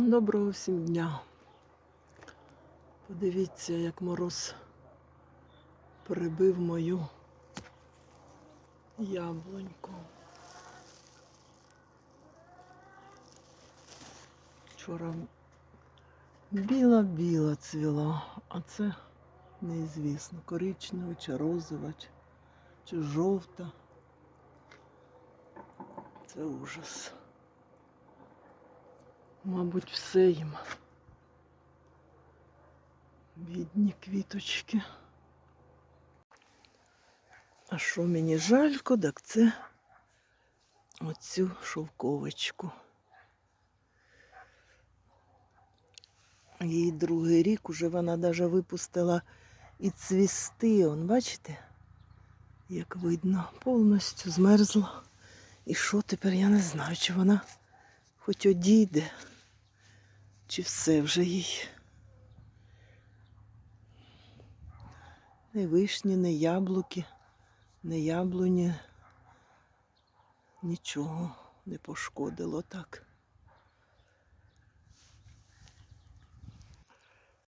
Доброго всім дня. Подивіться, як мороз прибив мою яблуньку. Вчора біла-біла цвіла, а це неізвісно, коричнева чи розова, чи, жовта. Це ужас. Мабуть, все їм. Бідні квіточки. А що мені жалько, так це оцю шовковочку. Їй другий рік уже вона навіть випустила і цвісти. Он, бачите? Як видно, повністю змерзла. І що тепер я не знаю, чи вона хоч одійде, чи все вже їй. Не вишні, не яблуки, не яблуні. Нічого не пошкодило так.